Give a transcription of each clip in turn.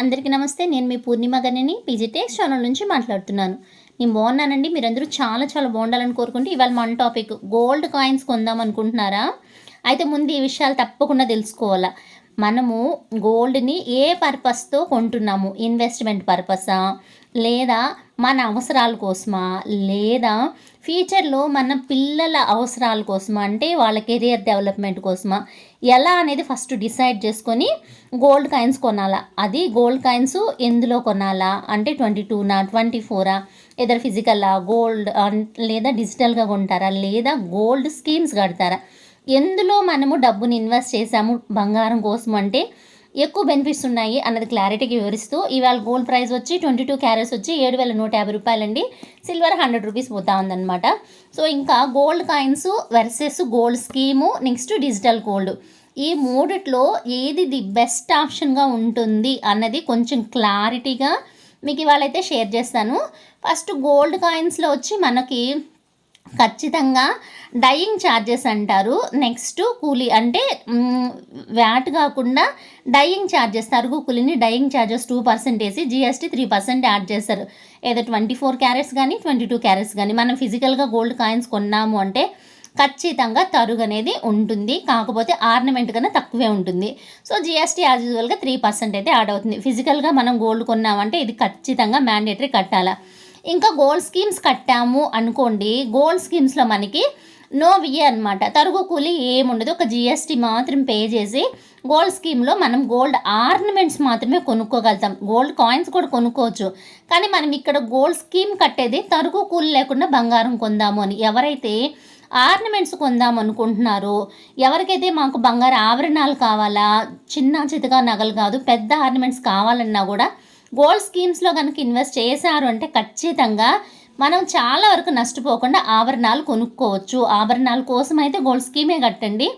అందరికీ నమస్తే. నేను మీ పూర్ణిమ గనిని పీజీటెక్స్ ఛానల్ నుంచి మాట్లాడుతున్నాను. నేను బాగున్నానండి. మీరందరూ చాలా చాలా బాగుండాలని కోరుకుంటూ ఇవాళ మన టాపిక్ గోల్డ్ కాయిన్స్ కొందాం అనుకుంటున్నారా? అయితే ముందు ఈ విషయాలు తప్పకుండా తెలుసుకోవాలా. మనము గోల్డ్ని ఏ పర్పస్తో కొంటున్నాము? ఇన్వెస్ట్మెంట్ పర్పసా? లేదా మన అవసరాల కోసమా? లేదా ఫ్యూచర్లో మన పిల్లల అవసరాల కోసమా? అంటే వాళ్ళ కెరియర్ డెవలప్మెంట్ కోసమా? ఎలా అనేది ఫస్ట్ డిసైడ్ చేసుకొని గోల్డ్ కాయిన్స్ కొనాలా? అది గోల్డ్ కాయిన్స్ ఎందులో కొనాలా? అంటే ట్వంటీ టూనా? ట్వంటీ ఫోరా? ఏదైనా ఫిజికల్లా గోల్డ్ లేదా డిజిటల్గా కొంటారా? లేదా గోల్డ్ స్కీమ్స్ కడతారా? ఎందులో మనము డబ్బుని ఇన్వెస్ట్ చేసాము బంగారం కోసం అంటే ఎక్కువ బెనిఫిట్స్ ఉన్నాయి అన్నది క్లారిటీకి వివరిస్తూ ఇవాళ గోల్డ్ ప్రైస్ వచ్చి ట్వంటీ టూ క్యారెట్స్ వచ్చి ఏడు వేల నూట యాభై రూపాయలండి. సిల్వర్ హండ్రెడ్ రూపీస్ పోతా ఉందన్నమాట. సో ఇంకా gold coins versus gold scheme next digital gold ఈ మూడిట్లో ఏది ది బెస్ట్ ఆప్షన్గా ఉంటుంది అన్నది కొంచెం క్లారిటీగా మీకు ఇవాళ అయితే షేర్ చేస్తాను. ఫస్ట్ గోల్డ్ కాయిన్స్లో వచ్చి మనకి ఖచ్చితంగా డయింగ్ ఛార్జెస్ అంటారు. నెక్స్ట్ కూలీ అంటే వ్యాట్ కాకుండా డయింగ్ ఛార్జెస్ తరుగు కూలీని డయింగ్ ఛార్జెస్ టూ పర్సెంట్ వేసి జిఎస్టీ త్రీ పర్సెంట్ యాడ్ చేస్తారు. ఏదో ట్వంటీ ఫోర్ క్యారెట్స్ కానీ ట్వంటీ టూ క్యారెట్స్ కానీ మనం ఫిజికల్గా గోల్డ్ కాయిన్స్ కొన్నాము అంటే ఖచ్చితంగా తరుగు అనేది ఉంటుంది. కాకపోతే ఆర్నమెంట్ కన్నా తక్కువే ఉంటుంది. సో జిఎస్టీ యాజ్ యూజువల్గా త్రీ పర్సెంట్ అయితే యాడ్ అవుతుంది. ఫిజికల్గా మనం గోల్డ్ కొన్నామంటే ఇది ఖచ్చితంగా మ్యాండేటరీ కట్టాలా? ఇంకా గోల్డ్ స్కీమ్స్ కట్టాము అనుకోండి గోల్డ్ స్కీమ్స్లో మనకి నో వియే అనమాట తరుగు కూలి ఏముండదు ఒక జిఎస్టీ మాత్రం పే చేసి గోల్డ్ స్కీమ్లో మనం గోల్డ్ ఆర్నమెంట్స్ మాత్రమే కొనుక్కోగలుగుతాం. గోల్డ్ కాయిన్స్ కూడా కొనుక్కోవచ్చు. కానీ మనం ఇక్కడ గోల్డ్ స్కీమ్ కట్టేది తరుగు కూలి లేకుండా బంగారం కొందాము అని. ఎవరైతే ఆర్నమెంట్స్ కొందాం అనుకుంటున్నారో ఎవరికైతే మాకు బంగారు ఆభరణాలు కావాలా చిన్న చితగా నగలు కాదు పెద్ద ఆర్నమెంట్స్ కావాలన్నా కూడా గోల్డ్ స్కీమ్స్లో కనుక ఇన్వెస్ట్ చేశారు అంటే ఖచ్చితంగా మనం చాలా వరకు నష్టపోకుండా ఆభరణాలు కొనుక్కోవచ్చు. ఆభరణాల కోసం అయితే గోల్డ్ స్కీమే కట్టండి.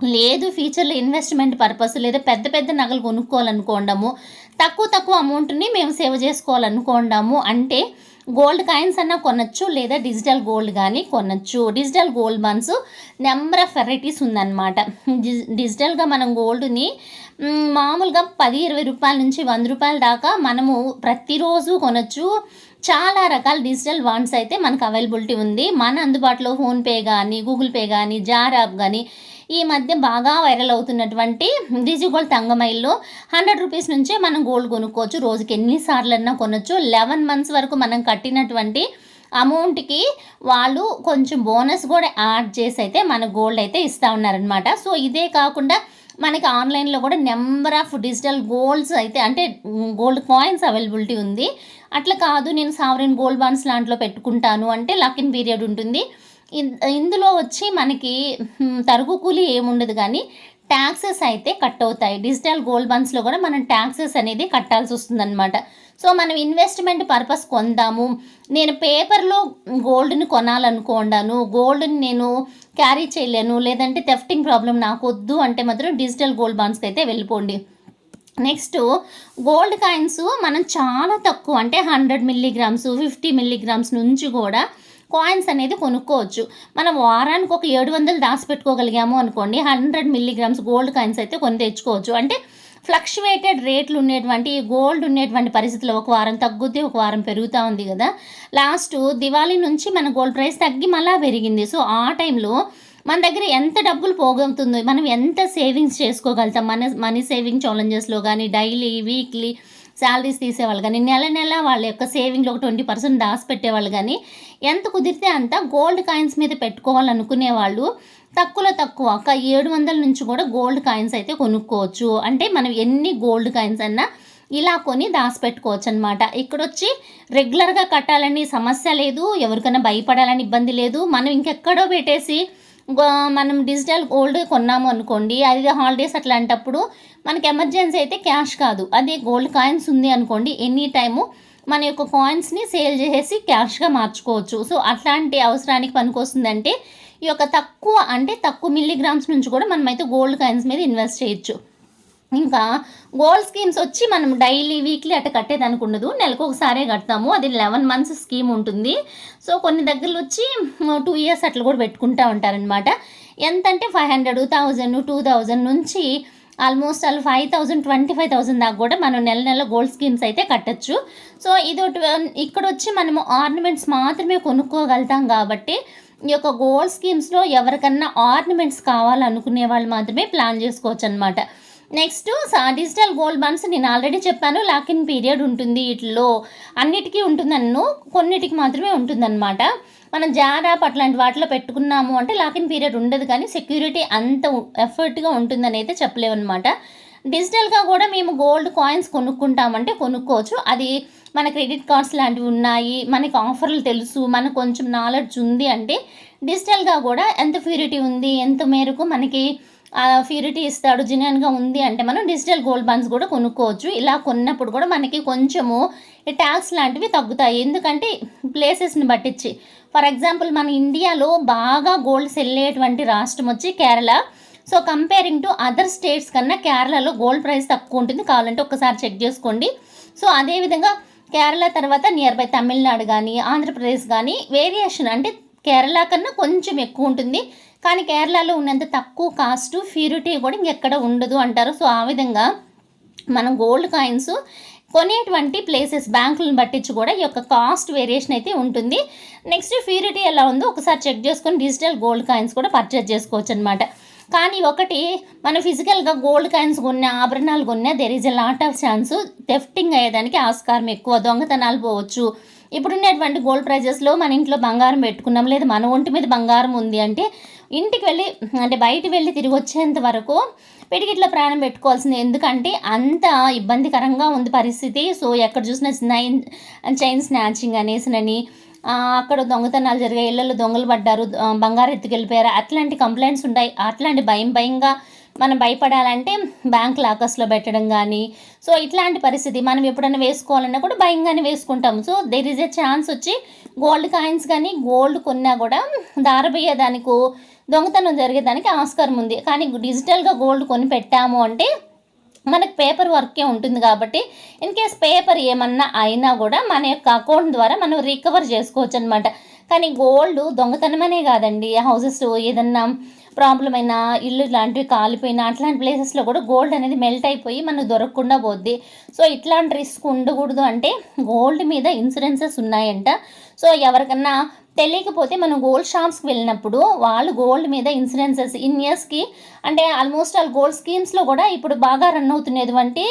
లేదు ఫ్యూచర్లో ఇన్వెస్ట్మెంట్ పర్పస్ లేదా పెద్ద పెద్ద నగలు కొనుక్కోవాలనుకోండము తక్కువ తక్కువ అమౌంట్ని మేము సేవ్ చేసుకోవాలనుకోండాము అంటే గోల్డ్ కాయిన్స్ అన్న కొనచ్చు లేదా డిజిటల్ గోల్డ్ కానీ కొనచ్చు. Digital gold bonds number of varieties ఉందన్నమాట. డిజిటల్గా మనం గోల్డ్ని మామూలుగా పది ఇరవై రూపాయల నుంచి వంద రూపాయల దాకా మనము ప్రతిరోజు కొనచ్చు. చాలా రకాల డిజిటల్ బాండ్స్ అయితే మనకు అవైలబిలిటీ ఉంది. మన అందుబాటులో ఫోన్పే కానీ గూగుల్ పే కానీ జార్ యాప్ కానీ ఈ మధ్య బాగా వైరల్ అవుతున్నటువంటి డిజిగోల్డ్ తంగమైల్లో హండ్రెడ్ రూపీస్ నుంచే మనం గోల్డ్ కొనుక్కోవచ్చు. రోజుకి ఎన్నిసార్లు అన్నా కొనొచ్చు. లెవెన్ మంత్స్ వరకు మనం కట్టినటువంటి అమౌంట్కి వాళ్ళు కొంచెం బోనస్ కూడా యాడ్ చేసి అయితే మన గోల్డ్ అయితే ఇస్తూ ఉన్నారనమాట సో ఇదే కాకుండా మనకి ఆన్లైన్లో కూడా నెంబర్ ఆఫ్ డిజిటల్ గోల్డ్స్ అయితే అంటే గోల్డ్ కాయిన్స్ అవైలబిలిటీ ఉంది. అట్లా కాదు నేను సావరిన్ గోల్డ్ బాండ్స్ లాంటిలో పెట్టుకుంటాను అంటే లక్ ఇన్ పీరియడ్ ఉంటుంది. ఇందులో వచ్చి మనకి తరుగు కూలి ఏముండదు కానీ ట్యాక్సెస్ అయితే కట్ అవుతాయి డిజిటల్ గోల్డ్ బాండ్స్లో కూడా మనం ట్యాక్సెస్ అనేది కట్టాల్సి వస్తుందన్నమాట. సో మనం ఇన్వెస్ట్మెంట్ పర్పస్ కొందాము. నేను పేపర్లో గోల్డ్ని కొనాలనుకోండాను గోల్డ్ని నేను క్యారీ చేయలేను లేదంటే థెఫ్టింగ్ ప్రాబ్లం నాకు వద్దు అంటే మాత్రం డిజిటల్ గోల్డ్ బాండ్స్కి అయితే వెళ్ళిపోండి. నెక్స్ట్ గోల్డ్ కాయిన్స్ మనం చాలా తక్కువ అంటే హండ్రెడ్ మిల్లీగ్రామ్స్ ఫిఫ్టీ మిల్లీగ్రామ్స్ నుంచి కూడా కాయిన్స్ అనేది కొనుక్కోవచ్చు. మనం వారానికి ఒక ఏడు వందలు దాచిపెట్టుకోగలిగాము అనుకోండి హండ్రెడ్ మిల్లీగ్రామ్స్ గోల్డ్ కాయిన్స్ అయితే కొని తెచ్చుకోవచ్చు. అంటే ఫ్లక్చువేటెడ్ రేట్లు ఉండేటువంటి గోల్డ్ ఉండేటువంటి పరిస్థితుల్లో ఒక వారం తగ్గుద్ది ఒక వారం పెరుగుతూ ఉంది కదా. లాస్ట్ దివాళీ నుంచి మన గోల్డ్ ప్రైస్ తగ్గి మళ్ళా పెరిగింది. సో ఆ టైంలో మన దగ్గర ఎంత డబ్బులు పోగవుతుందో మనం ఎంత సేవింగ్స్ చేసుకోగలుగుతాం? మన మనీ సేవింగ్ ఛాలెంజెస్లో కానీ డైలీ వీక్లీ శాలరీస్ తీసేవాళ్ళు కానీ నెల నెల వాళ్ళ యొక్క సేవింగ్లో ఒక ట్వంటీ పర్సెంట్ దాచిపెట్టేవాళ్ళు కానీ ఎంత కుదిరితే అంత గోల్డ్ కాయిన్స్ మీద పెట్టుకోవాలనుకునే వాళ్ళు తక్కువలో తక్కువ ఒక ఏడు వందల నుంచి కూడా గోల్డ్ కాయిన్స్ అయితే కొనుక్కోవచ్చు. అంటే మనం ఎన్ని గోల్డ్ కాయిన్స్ అన్నా ఇలా కొని దాచిపెట్టుకోవచ్చు అనమాట ఇక్కడ వచ్చి రెగ్యులర్గా కట్టాలని సమస్య లేదు ఎవరికైనా భయపడాలని ఇబ్బంది లేదు. మనం ఇంకెక్కడో పెట్టేసి మనం డిజిటల్ గోల్డ్ కొన్నాము అనుకోండి అది హాలిడేస్ అట్లాంటప్పుడు మనకి ఎమర్జెన్సీ అయితే క్యాష్ కాదు. అదే గోల్డ్ కాయిన్స్ ఉంది అనుకోండి ఎనీ టైము మన యొక్క కాయిన్స్ని సేల్ చేసేసి క్యాష్గా మార్చుకోవచ్చు. సో అట్లాంటి అవసరానికి పనికొస్తుందంటే ఈ యొక్క తక్కువ అంటే తక్కువ మిల్లీగ్రామ్స్ నుంచి కూడా మనమైతే గోల్డ్ కాయిన్స్ మీద ఇన్వెస్ట్ చేయొచ్చు. ఇంకా గోల్డ్ స్కీమ్స్ వచ్చి మనం డైలీ వీక్లీ అట్లా కట్టేదానికి ఉండదు. నెలకు ఒకసారే కడతాము. అది లెవెన్ మంత్స్ స్కీమ్ ఉంటుంది. సో కొన్ని దగ్గరలో వచ్చి టూ ఇయర్స్ అట్లా కూడా పెట్టుకుంటూ ఉంటారనమాట ఎంత అంటే five hundred thousand two thousand నుంచి ఆల్మోస్ట్ అలా five thousand twenty five thousand దాకా కూడా మనం నెల నెల గోల్డ్ స్కీమ్స్ అయితే కట్టచ్చు. సో ఇది ఒకటి- ఇక్కడ వచ్చి మనము ఆర్నమెంట్స్ మాత్రమే కొనుక్కోగలుగుతాం కాబట్టి ఈ యొక్క గోల్డ్ స్కీమ్స్లో ఎవరికన్నా ఆర్నమెంట్స్ కావాలనుకునే వాళ్ళు మాత్రమే ప్లాన్ చేసుకోవచ్చు అనమాట నెక్స్ట్ డిజిటల్ గోల్డ్ బాండ్స్ నేను ఆల్రెడీ చెప్పాను లాక్ ఇన్ పీరియడ్ ఉంటుంది వీటిలో అన్నిటికీ ఉంటుందన్ను కొన్నిటికి మాత్రమే ఉంటుందన్నమాట. మనం జారాప్ అట్లాంటి వాటిలో పెట్టుకున్నాము అంటే లాక్ ఇన్ పీరియడ్ ఉండదు కానీ సెక్యూరిటీ అంత ఎఫర్ట్గా ఉంటుందని అయితే చెప్పలేమన్నమాట. డిజిటల్గా కూడా మేము గోల్డ్ కాయిన్స్ కొనుక్కుంటామంటే కొనుక్కోవచ్చు. అది మన క్రెడిట్ కార్డ్స్ లాంటివి ఉన్నాయి మనకి ఆఫర్లు తెలుసు మనకు కొంచెం నాలెడ్జ్ ఉంది అంటే డిజిటల్గా కూడా ఎంత ప్యూరిటీ ఉంది ఎంత మేరకు మనకి ప్యూరిటీ ఇస్తాడు జెన్యున్గా ఉంది అంటే మనం డిజిటల్ గోల్డ్ బాండ్స్ కూడా కొనుక్కోవచ్చు. ఇలా కొన్నప్పుడు కూడా మనకి కొంచెము ఈ ట్యాక్స్ లాంటివి తగ్గుతాయి. ఎందుకంటే ప్లేసెస్ని బట్టించి ఫర్ ఎగ్జాంపుల్ మన ఇండియాలో బాగా గోల్డ్ సెల్ అయ్యేటువంటి రాష్ట్రం వచ్చి Kerala. So comparing to other states కన్నా కేరళలో గోల్డ్ ప్రైస్ తక్కువ ఉంటుంది. కావాలంటే ఒకసారి చెక్ చేసుకోండి. సో అదేవిధంగా కేరళ తర్వాత నియర్ బై తమిళనాడు కానీ ఆంధ్రప్రదేశ్ కానీ వేరియేషన్ అంటే కేరళ కన్నా కొంచెం ఎక్కువ ఉంటుంది. కానీ కేరళలో ఉన్నంత తక్కువ కాస్ట్ ప్యూరిటీ కూడా ఇంకెక్కడ ఉండదు అంటారు. సో ఆ విధంగా మనం గోల్డ్ కాయిన్స్ కొనేటువంటి ప్లేసెస్ బ్యాంకులను పట్టించి కూడా ఈ యొక్క కాస్ట్ వేరియేషన్ అయితే ఉంటుంది. నెక్స్ట్ ప్యూరిటీ ఎలా ఉందో ఒకసారి చెక్ చేసుకొని డిజిటల్ గోల్డ్ కాయిన్స్ కూడా పర్చేజ్ చేసుకోవచ్చు అనమాట కానీ ఒకటి మన ఫిజికల్గా గోల్డ్ కాయిన్స్ కొన్న ఆభరణాలు కొన్నా there is a lot of chance thefting అయ్యేదానికి ఆస్కారం ఎక్కువ దొంగతనాలు పోవచ్చు. ఇప్పుడున్నటువంటి గోల్డ్ ప్రైజెస్లో మన ఇంట్లో బంగారం పెట్టుకున్నాం లేదు మన ఒంటి మీద బంగారం ఉంది అంటే ఇంటికి వెళ్ళి అంటే బయట వెళ్ళి తిరిగి వచ్చేంత వరకు పిడికిట్లో ప్రాణం పెట్టుకోవాల్సింది. ఎందుకంటే అంత ఇబ్బందికరంగా ఉంది పరిస్థితి. సో ఎక్కడ చూసినా నైన్ చైన్ స్నాచింగ్ అనేసినని అక్కడ దొంగతనాలు జరిగాయి. ఇళ్ళల్లో దొంగలు పడ్డారు. బంగారు బంగారం ఎత్తుకెళ్ళిపోయారు అట్లాంటి కంప్లైంట్స్ ఉంటాయి. అట్లాంటి భయం భయంగా మనం భయపడాలంటే బ్యాంక్ లాకర్స్లో పెట్టడం కానీ సో ఇట్లాంటి పరిస్థితి మనం ఎప్పుడైనా వేసుకోవాలన్నా కూడా భయంగానే వేసుకుంటాం. So there is a chance వచ్చి గోల్డ్ కాయిన్స్ కానీ గోల్డ్ కొన్నా కూడా దారబోయేదానికి దొంగతనం జరిగేదానికి ఆస్కారం ఉంది. కానీ డిజిటల్గా గోల్డ్ కొని పెట్టాము అంటే మనకు పేపర్ వర్కే ఉంటుంది కాబట్టి ఇన్ కేస్ పేపర్ ఏమన్నా అయినా కూడా మన యొక్క అకౌంట్ ద్వారా మనం రికవర్ చేసుకోవచ్చు అనమాట కానీ గోల్డ్ దొంగతనమనే కాదండి. హౌసెస్ ఏదన్నా ప్రాబ్లం అయినా ఇల్లు ఇలాంటివి కాలిపోయినా అట్లాంటి ప్లేసెస్లో కూడా గోల్డ్ అనేది మెల్ట్ అయిపోయి మనకు దొరకకుండా పోద్ది. సో ఇట్లాంటి రిస్క్ ఉండకూడదు అంటే గోల్డ్ మీద ఇన్సూరెన్సెస్ ఉన్నాయంట. సో ఎవరికన్నా తెలియకపోతే మనం గోల్డ్ షాప్స్కి వెళ్ళినప్పుడు వాళ్ళు గోల్డ్ మీద ఇన్సూరెన్సెస్ ఇన్ ఇయర్స్కి అంటే ఆల్మోస్ట్ ఆల్ గోల్డ్ స్కీమ్స్లో కూడా ఇప్పుడు బాగా రన్ అవుతున్నటువంటి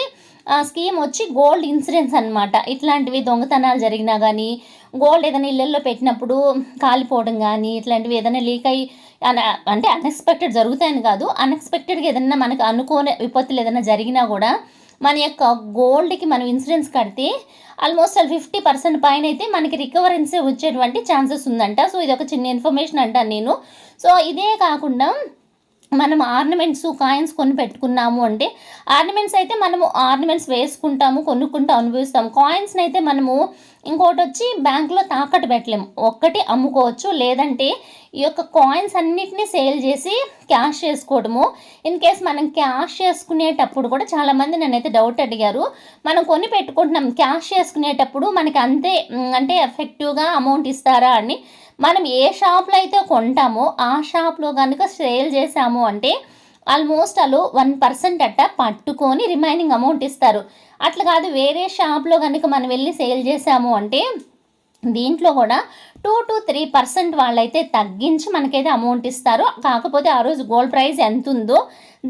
ఆ స్కీమ్ వచ్చి గోల్డ్ ఇన్సూరెన్స్ అన్నమాట. ఇట్లాంటివి దొంగతనాలు జరిగినా కానీ గోల్డ్ ఏదైనా ఇళ్ళల్లో పెట్టినప్పుడు కాలిపోవడం కానీ ఇట్లాంటివి ఏదైనా లీక్ అయ్యి అన- అంటే అన్ఎక్స్పెక్టెడ్ జరుగుతాయని కాదు అన్ఎక్స్పెక్టెడ్గా ఏదైనా మనకు అనుకోని విపత్తులు ఏదైనా జరిగినా కూడా మన యొక్క గోల్డ్కి మనం ఇన్సూరెన్స్ కడితే ఆల్మోస్ట్ ఆల్ ఫిఫ్టీ పర్సెంట్ పైన అయితే మనకి రికవరెన్స్ వచ్చేటువంటి ఛాన్సెస్ ఉందంట. సో ఇది ఒక చిన్న ఇన్ఫర్మేషన్ అంటాను నేను. సో ఇదే కాకుండా మనం ఆర్నమెంట్స్ కాయిన్స్ కొని పెట్టుకున్నాము అంటే ఆర్నమెంట్స్ అయితే మనము ఆర్నమెంట్స్ వేసుకుంటాము కొనుక్కుంటూ అనుభవిస్తాము. కాయిన్స్ని అయితే మనము ఇంకోటి వచ్చి బ్యాంకులో తాకట్టు పెట్టలేము. ఒక్కటి అమ్ముకోవచ్చు లేదంటే ఈ యొక్క కాయిన్స్ అన్నిటినీ సేల్ చేసి క్యాష్ చేసుకోవడము. ఇన్ కేస్ మనం క్యాష్ చేసుకునేటప్పుడు కూడా చాలామంది నన్నైతే డౌట్ అడిగారు. మనం కొని పెట్టుకుంటున్నాం క్యాష్ చేసుకునేటప్పుడు మనకి అంతే అంటే ఎఫెక్టివ్గా అమౌంట్ ఇస్తారా అని. మనం ఏ షాప్లో అయితే కొంటామో ఆ షాప్లో కనుక సేల్ చేసాము అంటే ఆల్మోస్ట్ అలో వన్ పర్సెంట్ అట్ట పట్టుకొని రిమైనింగ్ అమౌంట్ ఇస్తారు. అట్లా కాదు వేరే షాప్లో కనుక మనం వెళ్ళి సేల్ చేసాము అంటే దీంట్లో కూడా టూ టు త్రీ పర్సెంట్ వాళ్ళైతే తగ్గించి మనకైతే అమౌంట్ ఇస్తారు. కాకపోతే ఆ రోజు గోల్డ్ ప్రైస్ ఎంత ఉందో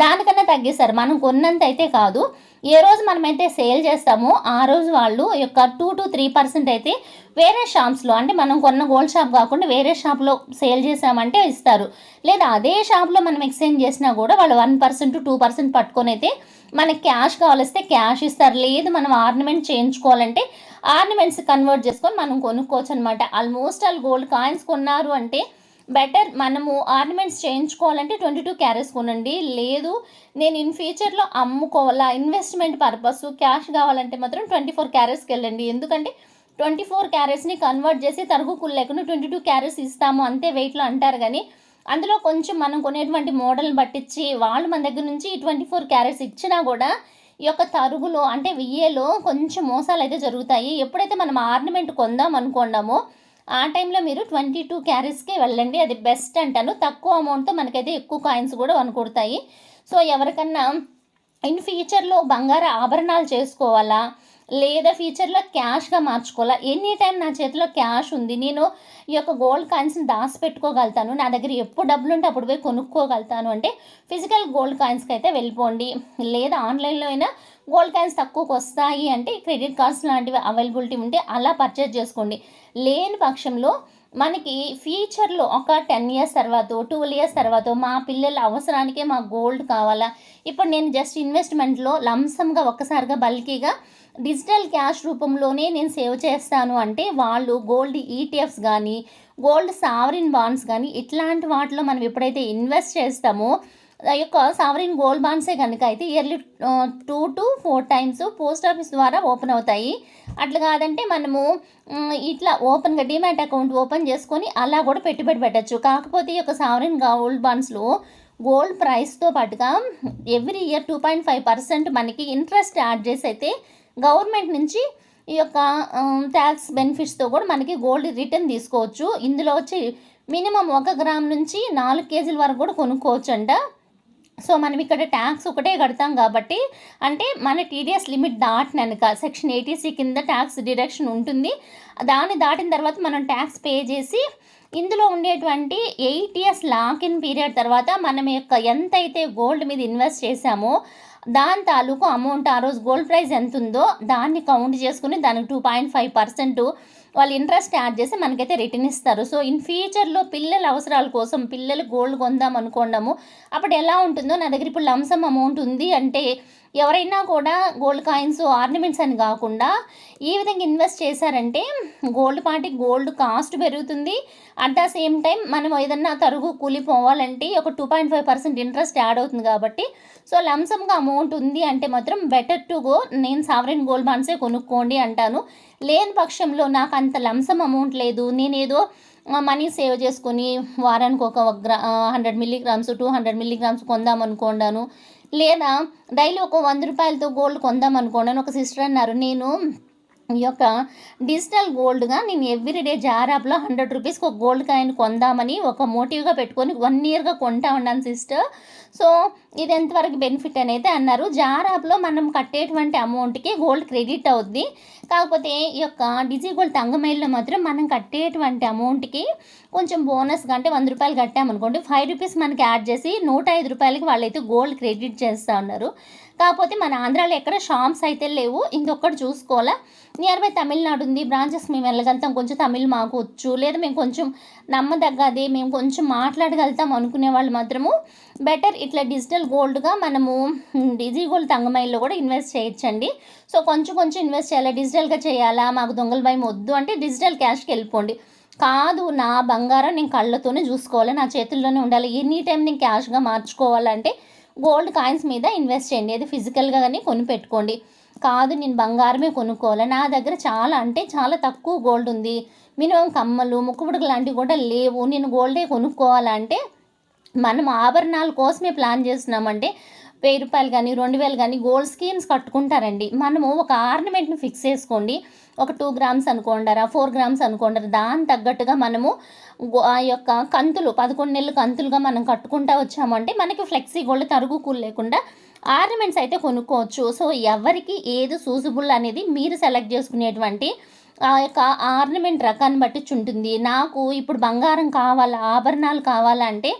దానికన్నా తగ్గిస్తారు. మనం కొన్నంత అయితే కాదు. ఏ రోజు మనమైతే సేల్ చేస్తామో ఆ రోజు వాళ్ళు యొక్క టూ టు త్రీ పర్సెంట్ అయితే వేరే షాప్స్లో అంటే మనం కొన్న గోల్డ్ షాప్ కాకుండా వేరే షాప్లో సేల్ చేసామంటే ఇస్తారు. లేదా అదే షాప్లో మనం ఎక్స్చేంజ్ చేసినా కూడా వాళ్ళు వన్ పర్సెంట్ టూ పర్సెంట్ పట్టుకొని అయితే మనకి క్యాష్ కావాలిస్తే క్యాష్ ఇస్తారు. లేదు మనం ఆర్నమెంట్ చేయించుకోవాలంటే ఆర్నమెంట్స్ కన్వర్ట్ చేసుకొని మనం కొనుక్కోవచ్చు అనమాట ఆల్మోస్ట్ ఆల్ గోల్డ్ కాయిన్స్ కొన్నారు అంటే బెటర్ మనము ఆర్నమెంట్స్ చేయించుకోవాలంటే ట్వంటీ టూ క్యారెట్స్ కొనండి. లేదు నేను ఇన్ ఫ్యూచర్లో అమ్ముకోవాలా? ఇన్వెస్ట్మెంట్ పర్పస్ క్యాష్ కావాలంటే మాత్రం ట్వంటీ ఫోర్ క్యారెట్స్కి వెళ్ళండి ఎందుకంటే ట్వంటీ ఫోర్ క్యారెట్స్ని కన్వర్ట్ చేసి తరుగుకులు లేకుండా ట్వంటీ టూ క్యారెట్స్ ఇస్తాము. అంతే వెయిట్లో అంటారు కానీ అందులో కొంచెం మనం కొనేటువంటి మోడల్ని పట్టించి వాళ్ళు మన దగ్గర నుంచి ట్వంటీ ఫోర్ క్యారెట్స్ ఇచ్చినా కూడా ఈ యొక్క తరుగులో అంటే వియ్యేలో కొంచెం మోసాలు అయితే జరుగుతాయి. ఎప్పుడైతే మనం ఆర్నమెంట్ కొందాం అనుకున్నామో ఆ టైంలో మీరు ట్వంటీ టూ క్యారెట్స్కే వెళ్ళండి. అది బెస్ట్ అంటాను. తక్కువ అమౌంట్తో మనకైతే ఎక్కువ కాయిన్స్ కూడా వనుకొడతాయి సో ఎవరికన్నా ఇన్ ఫ్యూచర్లో బంగారు ఆభరణాలు చేసుకోవాలా? లేదా ఫ్యూచర్లో క్యాష్గా మార్చుకోవాలా? ఎనీ టైం నా చేతిలో క్యాష్ ఉంది. నేను ఈ యొక్క గోల్డ్ కాయిన్స్ని దాచిపెట్టుకోగలుగుతాను. నా దగ్గర ఎప్పుడు డబ్బులు ఉంటే అప్పుడు పోయి కొనుక్కోగలుగుతాను. అంటే ఫిజికల్ గోల్డ్ కాయిన్స్కి అయితే వెళ్ళిపోండి. లేదా ఆన్లైన్లో అయినా గోల్డ్ కాయిన్స్ తక్కువకు వస్తాయి అంటే క్రెడిట్ కార్డ్స్ లాంటివి అవైలబిలిటీ ఉంటే అలా పర్చేజ్ చేసుకోండి. లేని పక్షంలో మనకి ఫ్యూచర్లో ఒక టెన్ ఇయర్స్ తర్వాత ట్వెల్వ్ ఇయర్స్ తర్వాత మా పిల్లల అవసరానికే మా గోల్డ్ కావాలా? ఇప్పుడు నేను జస్ట్ ఇన్వెస్ట్మెంట్లో లంసంగా ఒక్కసారిగా బల్కీగా డిజిటల్ క్యాష్ రూపంలోనే నేను సేవ్ చేస్తాను అంటే వాళ్ళు గోల్డ్ ఈటీఎఫ్స్ కానీ గోల్డ్ సావరిన్ బాండ్స్ కానీ ఇట్లాంటి వాటిలో మనం ఎప్పుడైతే ఇన్వెస్ట్ చేస్తామో ఆ యొక్క సావరిన్ గోల్డ్ బాండ్సే కనుక అయితే yearly two to four times post office ద్వారా ఓపెన్ అవుతాయి. అట్లా కాదంటే మనము ఇట్లా ఓపెన్గా డిమాట్ అకౌంట్ ఓపెన్ చేసుకొని అలా కూడా పెట్టుబడి పెట్టచ్చు. కాకపోతే ఈ యొక్క సావరిన్ గోల్డ్ బాండ్స్లో గోల్డ్ ప్రైస్తో పాటుగా every year two point five percent మనకి ఇంట్రెస్ట్ యాడ్ చేసి అయితే గవర్నమెంట్ నుంచి ఈ యొక్క ట్యాక్స్ బెనిఫిట్స్తో కూడా మనకి గోల్డ్ రిటర్న్ తీసుకోవచ్చు. ఇందులో వచ్చి మినిమం ఒక గ్రామ్ నుంచి నాలుగు కేజీల వరకు కూడా కొనుక్కోవచ్చు అంట సో మనం ఇక్కడ ట్యాక్స్ ఒకటే కడతాం కాబట్టి అంటే మన టీడీఎస్ లిమిట్ దాటిననుక సెక్షన్ ఎయిటీసీ కింద ట్యాక్స్ డిడక్షన్ ఉంటుంది. దాన్ని దాటిన తర్వాత మనం ట్యాక్స్ పే చేసి ఇందులో ఉండేటువంటి eight years lock in period తర్వాత మనం యొక్క ఎంతైతే గోల్డ్ మీద ఇన్వెస్ట్ చేశామో దాని తాలూకు అమౌంట్ ఆ రోజు గోల్డ్ ప్రైస్ ఎంత ఉందో దాన్ని కౌంట్ చేసుకుని దానికి టూ పాయింట్ ఫైవ్ పర్సెంట్ వాళ్ళు ఇంట్రెస్ట్ యాడ్ చేసి మనకైతే రిటర్న్ ఇస్తారు. సో ఇన్ ఫ్యూచర్లో పిల్లల అవసరాల కోసం పిల్లలు గోల్డ్ కొందాం అనుకోండము అప్పుడు ఎలా ఉంటుందో నా దగ్గర ఇప్పుడు లంసమ్ అమౌంట్ ఉంది అంటే ఎవరైనా కూడా గోల్డ్ కాయిన్స్ ఆర్నమెంట్స్ అని కాకుండా ఈ విధంగా ఇన్వెస్ట్ చేశారంటే గోల్డ్ పాటి గోల్డ్ కాస్ట్ పెరుగుతుంది. అట్ ద సేమ్ టైం మనం ఏదన్నా తరుగు కూలిపోవాలంటే ఒక two point five percent interest add అవుతుంది కాబట్టి సో లంసమ్గా అమౌంట్ ఉంది అంటే మాత్రం బెటర్ టు గో నేను సావరెన్ గోల్డ్ బాండ్సే కొనుక్కోండి అంటాను. లేని పక్షంలో నాకు అంత లంసమ్ అమౌంట్ లేదు. నేనేదో మనీ సేవ్ చేసుకొని వారానికి ఒక గ్రా hundred milligrams two hundred milligrams కొందాం అనుకోండాను లేదా డైలీ ఒక వంద రూపాయలతో గోల్డ్ కొందాం అనుకోండి ఒక సిస్టర్ అన్నారు. నేను ఈ యొక్క డిజిటల్ గోల్డ్గా నేను ఎవ్రీడే జారాప్లో హండ్రెడ్ రూపీస్కి ఒక గోల్డ్ కాయిన్ కొందామని ఒక మోటివ్గా పెట్టుకొని వన్ ఇయర్గా కొంటా ఉన్నాను సిస్టర్. సో ఇది ఎంతవరకు బెనిఫిట్ అని అయితే అన్నారు. జారాప్లో మనం కట్టేటువంటి అమౌంట్కి గోల్డ్ క్రెడిట్ అవుద్ది. కాకపోతే ఈ యొక్క డిజీ గోల్డ్ తంగమైల్లో మాత్రం మనం కట్టేటువంటి అమౌంట్కి కొంచెం బోనస్గా అంటే వంద రూపాయలు కట్టామనుకోండి ఫైవ్ రూపీస్ మనకి యాడ్ చేసి నూట ఐదు రూపాయలకి వాళ్ళైతే గోల్డ్ క్రెడిట్ చేస్తూ ఉన్నారు. కాకపోతే మన ఆంధ్రాలో ఎక్కడ షాప్స్ అయితే లేవు ఇంకొకటి చూసుకోవాలా? నియర్ బై తమిళనాడు ఉంది బ్రాంచెస్ మేము వెళ్ళగలుగుతాం కొంచెం తమిళ్ మాకు వచ్చు. లేదా మేము కొంచెం నమ్మదగ్గది మేము కొంచెం మాట్లాడగలుగుతాం అనుకునే వాళ్ళు మాత్రము బెటర్ ఇట్లా డిజిటల్ గోల్డ్గా మనము డిజీ గోల్డ్ తంగమైల్లో కూడా ఇన్వెస్ట్ చేయొచ్చండి. సో కొంచెం కొంచెం ఇన్వెస్ట్ చేయాలా? డిజిటల్గా చేయాలా? మాకు దొంగల భయం వద్దు అంటే డిజిటల్ క్యాష్కి వెళ్ళిపోండి. కాదు నా బంగారం నేను కళ్ళతోనే చూసుకోవాలి నా చేతుల్లోనే ఉండాలి. ఎనీ టైం నేను క్యాష్గా మార్చుకోవాలంటే గోల్డ్ కాయిన్స్ మీద ఇన్వెస్ట్ చేయండి. అది ఫిజికల్గా కానీ కొని పెట్టుకోండి కాదు నేను బంగారమే కొనుక్కోవాలి? నా దగ్గర చాలా అంటే చాలా తక్కువ గోల్డ్ ఉంది. మినిమం కమ్మలు ముక్కుబుడక లాంటివి కూడా లేవు. నేను గోల్డే కొనుక్కోవాలంటే మనం ఆభరణాల కోసమే ప్లాన్ చేస్తున్నామంటే వెయ్యి రూపాయలు కానీ రెండు వేలు కానీ గోల్డ్ స్కీమ్స్ కట్టుకుంటారండి. మనము ఒక ఆర్నమెంట్ని ఫిక్స్ చేసుకోండి. ఒక టూ గ్రామ్స్ అనుకోండారా ఫోర్ గ్రామ్స్ అనుకోండారా దాని తగ్గట్టుగా మనము ఆ యొక్క కంతులు పదకొండు నెలలు కంతులుగా మనం కట్టుకుంటా వచ్చామంటే మనకి ఫ్లెక్సీ గోల్డ్ తరుగు కూలు లేకుండా ఆర్నమెంట్స్ అయితే కొనుక్కోవచ్చు. సో ఎవరికి ఏది సూజబుల్ అనేది మీరు సెలెక్ట్ చేసుకునేటువంటి ఆ యొక్క ఆర్నమెంట్ రకాన్ని బట్టి ఉంటుంది. నాకు ఇప్పుడు బంగారం కావాలా ఆభరణాలు కావాలంటే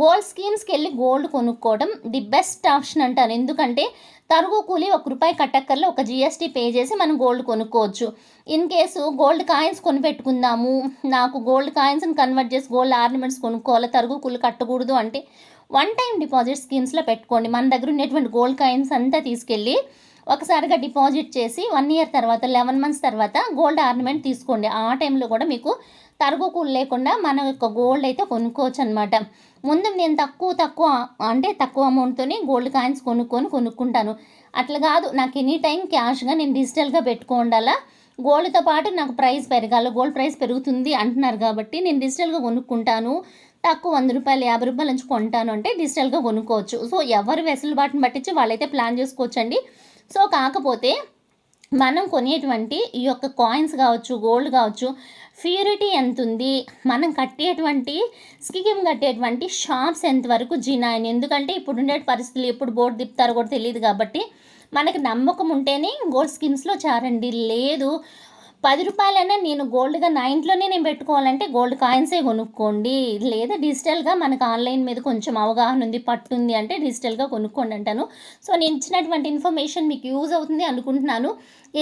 గోల్డ్ స్కీమ్స్కి వెళ్ళి గోల్డ్ కొనుక్కోవడం ది బెస్ట్ ఆప్షన్ అంటారు. ఎందుకంటే తరుగు కూలి ఒక రూపాయి కట్టక్కర్లో ఒక జిఎస్టీ పే చేసి మనం గోల్డ్ కొనుక్కోవచ్చు. ఇన్ కేసు గోల్డ్ కాయిన్స్ కొనిపెట్టుకుందాము నాకు గోల్డ్ కాయిన్స్ని కన్వర్ట్ చేసి గోల్డ్ ఆర్నమెంట్స్ కొనుక్కోవాలి తరుగు కూలి కట్టకూడదు అంటే వన్ టైం డిపాజిట్ స్కీమ్స్లో పెట్టుకోండి. మన దగ్గర ఉన్నటువంటి గోల్డ్ కాయిన్స్ అంతా తీసుకెళ్ళి ఒకసారిగా డిపాజిట్ చేసి వన్ ఇయర్ తర్వాత లెవెన్ మంత్స్ తర్వాత గోల్డ్ ఆర్నమెంట్ తీసుకోండి. ఆ టైంలో కూడా మీకు తరుగుకూలు లేకుండా మన యొక్క గోల్డ్ అయితే కొనుక్కోవచ్చు అనమాట ముందు నేను తక్కువ తక్కువ అంటే తక్కువ అమౌంట్తోనే గోల్డ్ కాయిన్స్ కొనుక్కొని కొనుక్కుంటాను. అట్లా కాదు నాకు ఎనీ టైం క్యాష్గా నేను డిజిటల్గా పెట్టుకోండాలా? గోల్డ్తో పాటు నాకు ప్రైస్ పెరగాలి గోల్డ్ ప్రైస్ పెరుగుతుంది అంటున్నారు కాబట్టి నేను డిజిటల్గా కొనుక్కుంటాను. తక్కువ వంద రూపాయలు యాభై రూపాయల నుంచి కొంటాను అంటే డిజిటల్గా కొనుక్కోవచ్చు. సో ఎవరు వెసులుబాటుని పట్టించి వాళ్ళైతే ప్లాన్ చేసుకోవచ్చండి. సో కాకపోతే మనం కొనేటువంటి ఈ యొక్క కాయిన్స్ కావచ్చు గోల్డ్ కావచ్చు ప్యూరిటీ ఎంత ఉంది మనం కట్టేటువంటి స్కీమ్ కట్టేటువంటి షాప్స్ ఎంతవరకు జినాయిన్? ఎందుకంటే ఇప్పుడు ఉండే పరిస్థితులు ఎప్పుడు బోర్డు తిప్పుతారో కూడా తెలియదు కాబట్టి మనకి నమ్మకం ఉంటేనే గోల్డ్ స్కీమ్స్లో చారండి. లేదు పది రూపాయలైనా నేను గోల్డ్గా నా ఇంట్లోనే నేను పెట్టుకోవాలంటే గోల్డ్ కాయిన్సే కొనుక్కోండి. లేదా డిజిటల్గా మనకు ఆన్లైన్ మీద కొంచెం అవగాహన ఉంది పట్టుంది అంటే డిజిటల్గా కొనుక్కోండి అంటాను. సో నేను ఇచ్చినటువంటి ఇన్ఫర్మేషన్ మీకు యూజ్ అవుతుంది అనుకుంటున్నాను.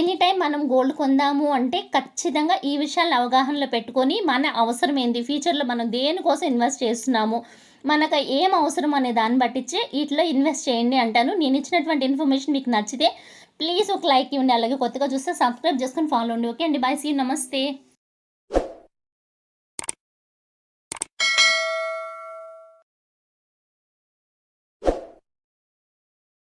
ఎనీ టైం మనం గోల్డ్ కొందాము అంటే ఖచ్చితంగా ఈ విషయాలను అవగాహనలో పెట్టుకొని మన అవసరం ఏంది? ఫ్యూచర్లో మనం దేనికోసం ఇన్వెస్ట్ చేస్తున్నాము? మనకు ఏం అవసరం అనే దాన్ని బట్టించి వీటిలో ఇన్వెస్ట్ చేయండి అంటాను. నేను ఇచ్చినటువంటి ఇన్ఫర్మేషన్ మీకు నచ్చితే ప్లీజ్ ఒక లైక్ ఇవ్వండి అలాగే కొత్తగా చూస్తే సబ్స్క్రైబ్ చేసుకొని ఫాలో అండి ఓకే అండి బాయ్ సీ నమస్తే